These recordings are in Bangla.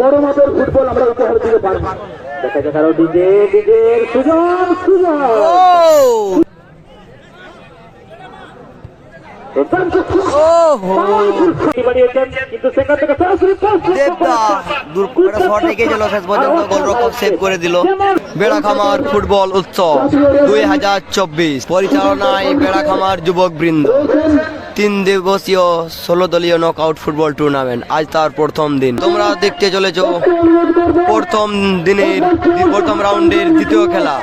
বড় মাপের ফুটবল আমরা উপহার দিতে পারব। দেখা যাক আরও ডিজে ডিজের সুযোগ সুযোগ বেড়াখামার ফুটবল উৎসব দুই হাজার চব্বিশ। পরিচালনায় বেড়াখামার যুবক বৃন্দ। তিন দিবসীয় ষোলো দলীয় নক আউট ফুটবল টুর্নামেন্ট আজ তার প্রথম দিন। তোমরা দেখতে চলেছ প্রথম দিনের প্রথম রাউন্ডের দ্বিতীয় খেলা।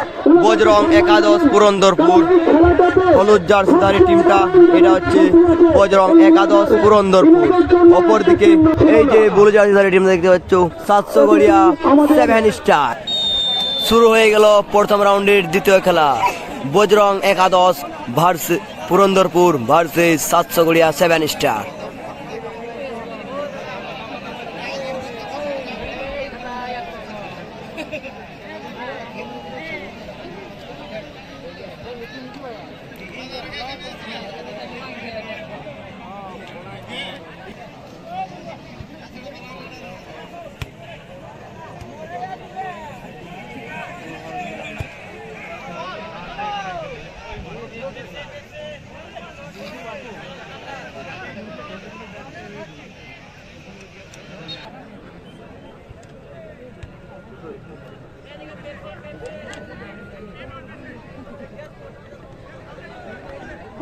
বজরং একাদশ, পুরন্দরপুর। হলুদ জার্সিধারী টিমটা এটা হচ্ছে বজরং একাদশ, পুরন্দরপুর। অপরদিকে এই যে ব্লু জার্সিধারী টিম দেখতে পাচ্ছ, সাতশো গড়িয়া সেভেন স্টার শুরু হয়ে গেল প্রথম রাউন্ডের দ্বিতীয় খেলা। বজরং একাদশ ভার্স পুরন্দরপুর ভার্সেস সাতশো গড়িয়া সেভেন স্টার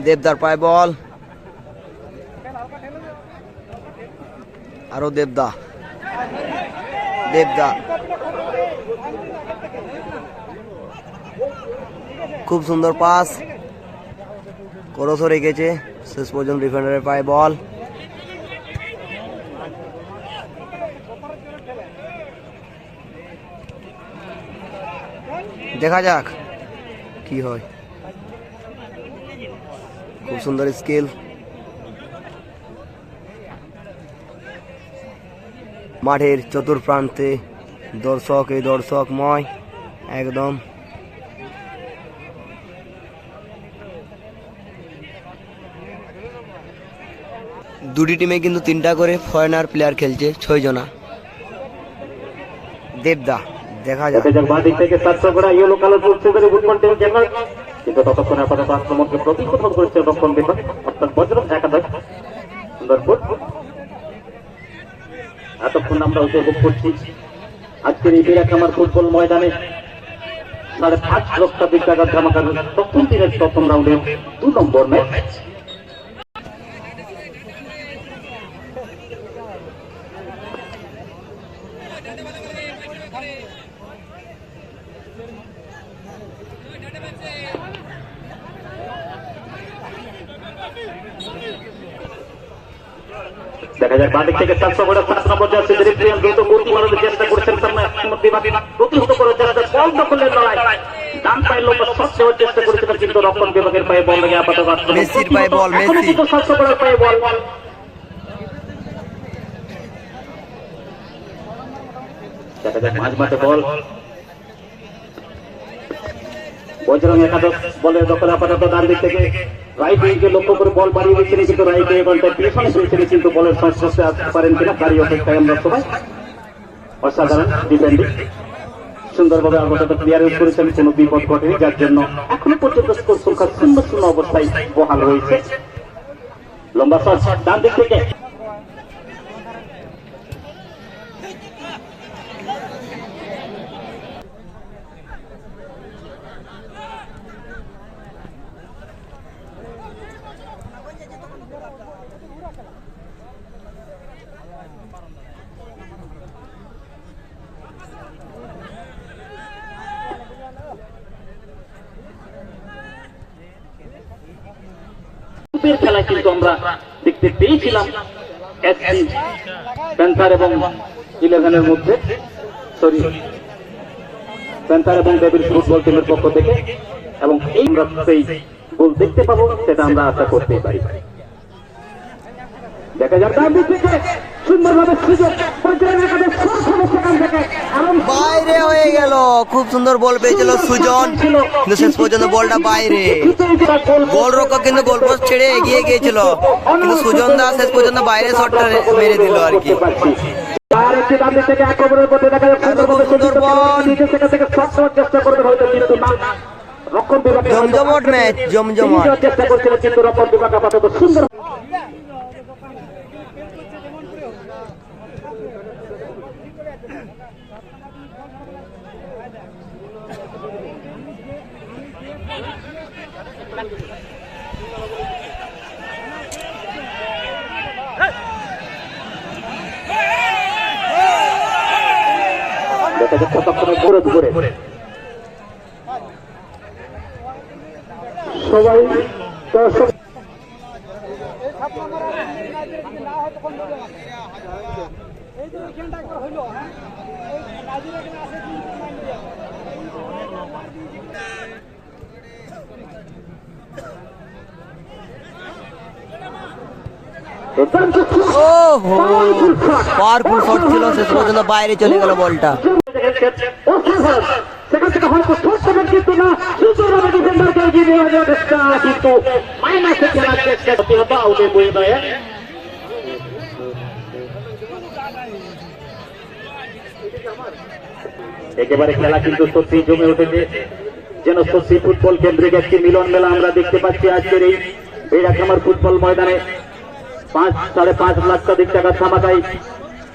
দেবদার পায় বল। আরও দেবদা। দেবদা। খুব সুন্দর পাস। করসও রেখেছে। শেষ পর্যন্ত ডিফেন্ডারের পায়ে বল। দেখা যাক কি হয়। খুব সুন্দর স্কেল। মাঠের চতুর্প্রান্তে দর্শক এই দর্শকময়, একদম। দুটি টিমে কিন্তু তিনটা করে ফরেনার প্লেয়ার খেলছে ছয় জনা দেবদা, দেখা যাক। কিন্তু ততক্ষণে আপাতত আক্রমণকে প্রতিহত করেছে রক্ষণ বিভাগ, অর্থাৎ বজ্র একাদশ, সুন্দরপুর। এতক্ষণ আমরা উপভোগ করছি আজকের এই বিরাকামার ফুটবল ময়দানে। সাড়ে পাঁচ লক্ষাধিক টাকার ধামাকার প্রথম দিনের প্রথম রাউন্ডে দু নম্বর ম্যাচ দেখা যাক বাদিক থেকে করে নম্বর যাচ্ছে দ্রুত গতি চেষ্টা করছেন বিভাগ প্রতিহত করে যারা বল দখলের লড়াই ডান পায়ে লোক শট দেওয়ার চেষ্টা করেছিলেন কিন্তু রক্ষণ বিভাগের পায়ে বল লেগে আপাতত আক্রমণ মেসির পায়ে বল, মেসি। কিন্তু করার পায়ে বল। দেখা যাক মাঝ মাঠে বল। বজরং একাদশ বলের দখলে আপাতত ডান দিক থেকে। রাইট উইকে লক্ষ্য করে বল বাড়িয়ে দিচ্ছিলেন কিন্তু রাইট উইকে বলটা পিছনে ফেলছিলেন কিন্তু বলের সংস্পর্শে আসতে পারেন কিনা তারই অপেক্ষায় আমরা সবাই অসাধারণ ডিফেন্ডিং সুন্দরভাবে আপাতত ক্লিয়ারেন্স করেছেন, কোনো বিপদ ঘটেনি, যার জন্য এখনও পর্যন্ত স্কোর সংখ্যা শূন্য শূন্য অবস্থায় বহাল রয়েছে লম্বা শট ডান দিক থেকে। গ্রুপের খেলা কিন্তু আমরা দেখতে পেয়েছিলাম। প্যান্থার এবং ইলেভেনের মধ্যে। সরি প্যান্থার এবং ডেভিল ফুটবল টিমের পক্ষ থেকে। এবং এই আমরা সেই গোল দেখতে পাবো, সেটা আমরা আশা করতেই পারি। দেখা যাক। সুন্দরভাবে সুযোগ পরিচালনা একাদশ সবসময় সেখান থেকে। বাইরে হয়ে গেল। খুব সুন্দর বল পেয়েছিল সুজন। কিন্তু শেষ পর্যন্ত বলটা বাইরে। গোল রক্ষক কিন্তু গোল ছেড়ে এগিয়ে গিয়েছিল। কিন্তু সুজন দা শেষ পর্যন্ত বাইরে শটটা মেরে দিল আর কি। জমজমট ম্যাচ জমজমট। চেষ্টা করছিলেন কিন্তু রক্ষণ বিভাগ আপাতত সুন্দর দেখা তৎক্ষণাৎ ঘুরে ঘুরে সবাই দর্শক ও পাওয়ারফুল শট ছিল শেষ পর্যন্ত বাইরে চলে গেল বলটা। সেখান কিন্তু না একেবারে খেলা কিন্তু সত্যি জমে উঠেছে। যেন সত্যি ফুটবল কেন্দ্রিক একটি মিলন মেলা আমরা দেখতে পাচ্ছি আজকের এই বেড়াখামার ফুটবল ময়দানে। পাঁচ, সাড়ে পাঁচ লাখ দিক টাকা ধামাকাই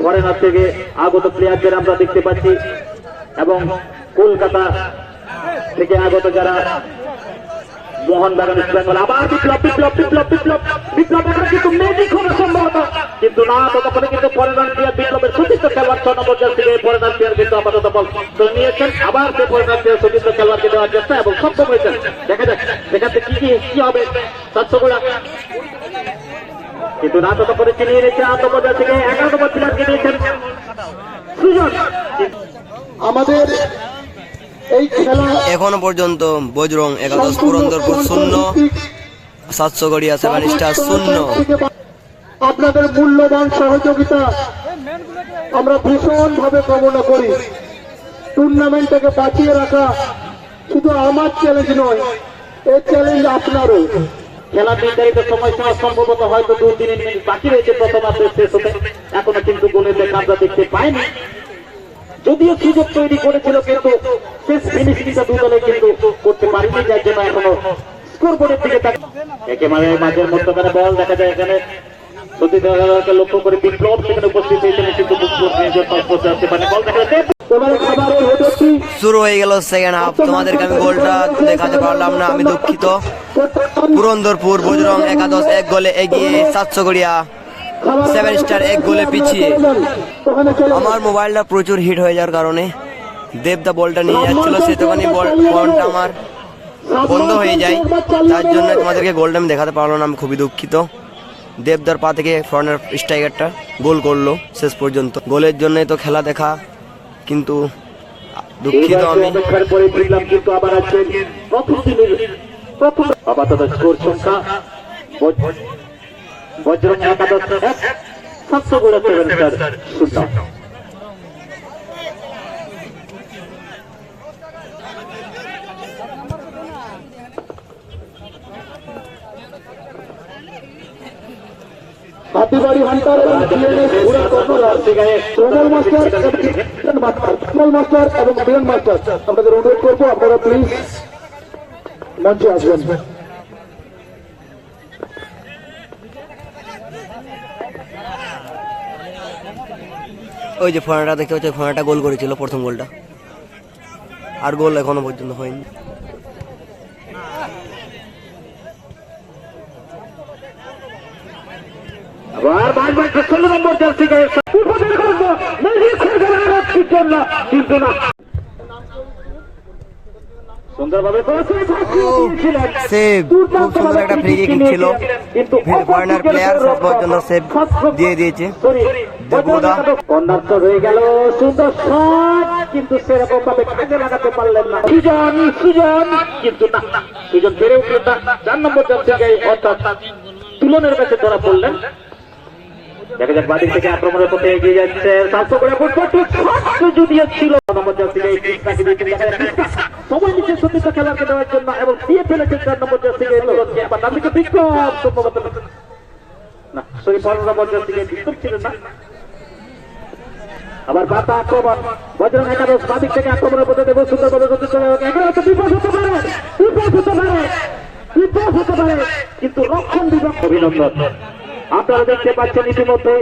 ফরেনার থেকে আগত প্লেয়ারদের আমরা দেখতে পাচ্ছি। এবং কলকাতা থেকে আগত যারা মোহনবাগান ইস্ট আবার বিপ্লব বিপ্লব বিপ্লব বিপ্লব বিপ্লব এখানে কিন্তু সম্ভবত কিন্তু না, ততক্ষণে কিন্তু ফরেনার প্লেয়ার বিপ্লবের সতীর্থ খেলোয়াড় ছ নম্বর থেকে ফরেনার প্লেয়ার নিয়েছেন। আবার সে ফরেনার প্লেয়ার সতীর্থ খেলোয়াড়কে এবং সক্ষম হয়েছেন। দেখা যাক থেকে কি কি হবে। সাতশো কিন্তু না ততক্ষণে চিনিয়ে নিয়েছে নম্বর থেকে এগারো নম্বর প্লেয়ারকে দিয়েছেন সুজন। আমাদের এই খেলা এখনও পর্যন্ত বজরং একাদশ পুরন্দরপুর শূন্য সাতশো গড়িয়া সেভেন স্টার শূন্য। আপনাদের মূল্যবান সহযোগিতা আমরা ভীষণ ভাবে কামনা করি। টুর্নামেন্টটাকে বাঁচিয়ে রাখা শুধু আমার চ্যালেঞ্জ নয় এই চ্যালেঞ্জ আপনারও। খেলা নির্ধারিত সময়সীমা সম্ভবত হয়তো দু তিন মিনিট বাকি রয়েছে প্রথমার্ধে শেষ হতে। এখনও কিন্তু গোলের আমরা দেখতে পাইনি। যদিও সুযোগ তৈরি করেছিল, কিন্তু শেষ ফিনিশিংটা দু দলে কিন্তু করতে পারিনি। যার জন্য এখনও স্কোর বোর্ডের দিকে একেবারে মাঝের মধ্যখানে বল দেখা যায় এখানে। শুরু হয়ে গেল সেকেন্ড হাফ তোমাদেরকে আমি গোলটা দেখাতে পারলাম না, আমি দুঃখিত। পুরন্দরপুর, বজরং, একাদশ, এক গোলে এগিয়ে সাতশো গড়িয়া সেভেন স্টার এক গোলে পিছিয়ে। আমার মোবাইলটা প্রচুর হিট হয়ে যাওয়ার কারণে দেবদা বলটা নিয়ে যাচ্ছিল সেটুখানি বলটা আমার বন্ধ হয়ে যায়। তার জন্য তোমাদেরকে গোলটা আমি দেখাতে পারল না, আমি খুবই দুঃখিত। দেবদার পা থেকে ফরেনার স্ট্রাইকারটা গোল করল শেষ পর্যন্ত। গোলের জন্যই তো খেলা দেখা, কিন্তু দুঃখিত আমি। প্রথম দিনের প্রথম আপাতত স্কোর সংখ্যা বজ- বজ্রং একাদশ এক সাতশো গোড়া সেভেন স্টার শূন্য। হাতিবাড়ি হান্টার মাস্টার মাস্টার এবং বীরেন মাস্টার। আপনাদের অনুরোধ করব আপনারা প্লিজ মঞ্চে আসবেন। ওই যে ফোনাটা দেখতে পাচ্ছি ফোনাটা গোল করেছিল প্রথম গোলটা। আর গোল এখনও পর্যন্ত হয়নি। আবার ষোলো নম্বর জার্সি গায়ে হয়ে জন্য। কিন্তু না সুন্দরভাবে করেছে, ফাঁসিও দিয়েছিলেন। সেভ খুব সুন্দর একটা ফ্রি কিক ছিল কিন্তু ফরেনার প্লেয়ার শেষ পর্যন্ত সেভ দিয়ে দিয়েছে। দেবুদা কর্নার তো রয়ে গেল। সুন্দর শট কিন্তু সেরকম ভাবে কাজে লাগাতে পারলেন না। সুজন সুজন কিন্তু না। সুজন বেড়ে উঠলেন না। চার নম্বর জার্সি গায়ে অর্থাৎ তুলনের কাছে ধরা পড়লেন। দেখা যাক বাদিক থেকে আক্রমণের পথে এগিয়ে যাচ্ছে। সাতশো করে যদিও ছিল নম্বর জার্সি সময় নিচ্ছে সতীর্থ খেলাকে দেওয়ার জন্য এবং দিয়ে ফেলেছে চার নম্বর জার্সি আবার ডান দিকে বিক্রম সম্ভবত না, সরি পনেরো নম্বর জার্সি বিক্রম ছিলেন না। আবার বাতা আক্রমণ, বজরং একাদশ বাদিক থেকে আক্রমণের পথে দেব, সুন্দরভাবে গতি চলে তো বিপদ হতে পারে, বিপদ হতে পারে, বিপদ হতে পারে, কিন্তু রক্ষণ বিভাগ অভিনন্দন। আপনারা দেখতে পাচ্ছেন ইতিমধ্যে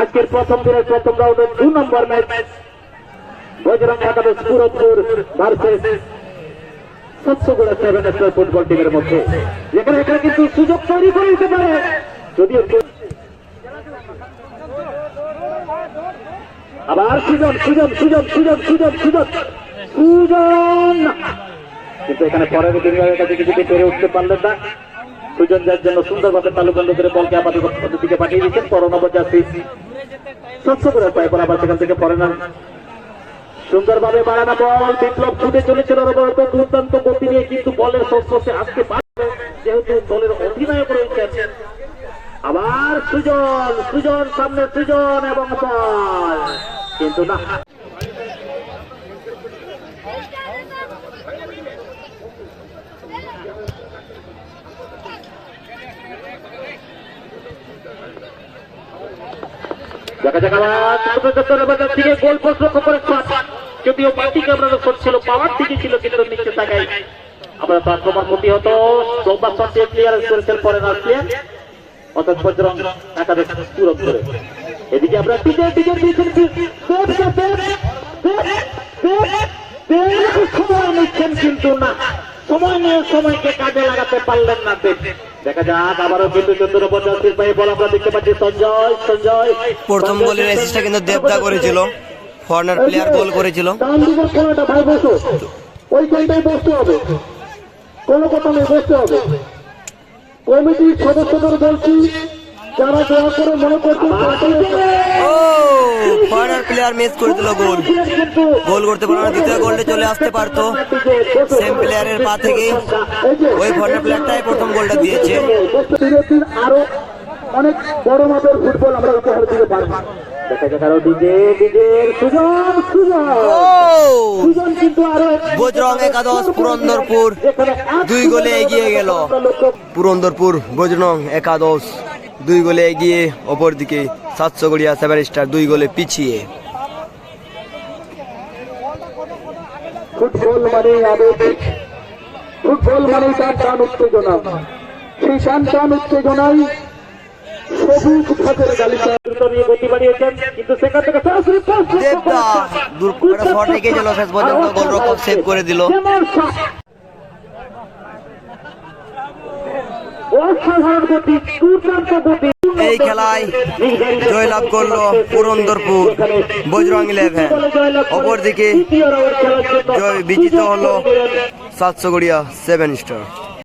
আজকের প্রথম দিনের প্রথম রাউন্ডের দু নম্বর ম্যাচ বজরং একাদশ সুরতপুর ভার্সেস ফুটবল টিমের মধ্যে। কিন্তু সুযোগ তৈরি আবার কিন্তু এখানে পরের বিনিয়োগের কাছে কিছুতে পেরে উঠতে পারলেন না। সুজন যার জন্য সুন্দরভাবে তালু বন্ধ করে বলকে আপাতত দিকে পাঠিয়ে দিচ্ছেন পরনবর যাত্রী স্বচ্ছ করে পায় পর আবার সেখান থেকে পরে না। সুন্দরভাবে বাড়ানো বল, বিপ্লব ছুটে চলেছিল দুর্দান্ত গতি নিয়ে কিন্তু বলের সংস্পর্শে আসতে পারবে যেহেতু দলের অধিনায়ক রয়েছেন। আবার সুজন সুজন, সামনে সুজন এবং বল। কিন্তু না। কিন্তু না সময় নিয়ে সময়কে কাজে লাগাতে পারলেন না দেব দেখা যাক আবারও কিন্তু চোদ্দ নম্বর জার্সির পায়ে বল আমরা দেখতে পাচ্ছি সঞ্জয় সঞ্জয়। প্রথম বলের অ্যাসিস্টটা কিন্তু দেবদা করেছিল। ফরেনার প্লেয়ার গোল করেছিল। ডান দিকের কোনাটা ভাই বসো। ওইখানটাই বসতে হবে। কোনো কথা নেই বসতে হবে। কমিটির সদস্যদের বলছি যারা দয়া করে মনে করছেন ও ফরেনার প্লেয়ার মিস করে দিল গোল গোল করতে পারল না দ্বিতীয় গোলটা চলে আসতে পারতো। সেম প্লেয়ারের পা থেকে ওই ফরেনার প্লেয়ারটাই প্রথম গোলটা দিয়েছে। আরও অনেক বড় মাপের ফুটবল আমরা উপহার দিতে পারব। বজরং একাদশ পুরন্দরপুর। দুই গোলে এগিয়ে গেল। পুরন্দরপুর বজরং একাদশ। দুই গোলে এগিয়ে অপরদিকে সাতশো গড়িয়া সেভেন স্টার দুই গোলে পিছিয়ে। ফুটবল মানে আবেগ। ফুটবল মানে তার টান উত্তেজনা। সেই টান টান উত্তেজনায় সবুজ ঘাটের গালিচা গতি বাড়িয়েছেন। কিন্তু সেখান থেকে সরাসরি দেবদা দূর একটা শট এগিয়ে গেল শেষ পর্যন্ত গোলরক্ষক সেভ করে দিল। অসাধারণ গতি দুর্দান্ত গতি এই খেলায় জয়লাভ করল পুরন্দরপুর বজরং ইলেভেন। অপরদিকে জয় বিজিত হলো সাতশো গড়িয়া সেভেন স্টার।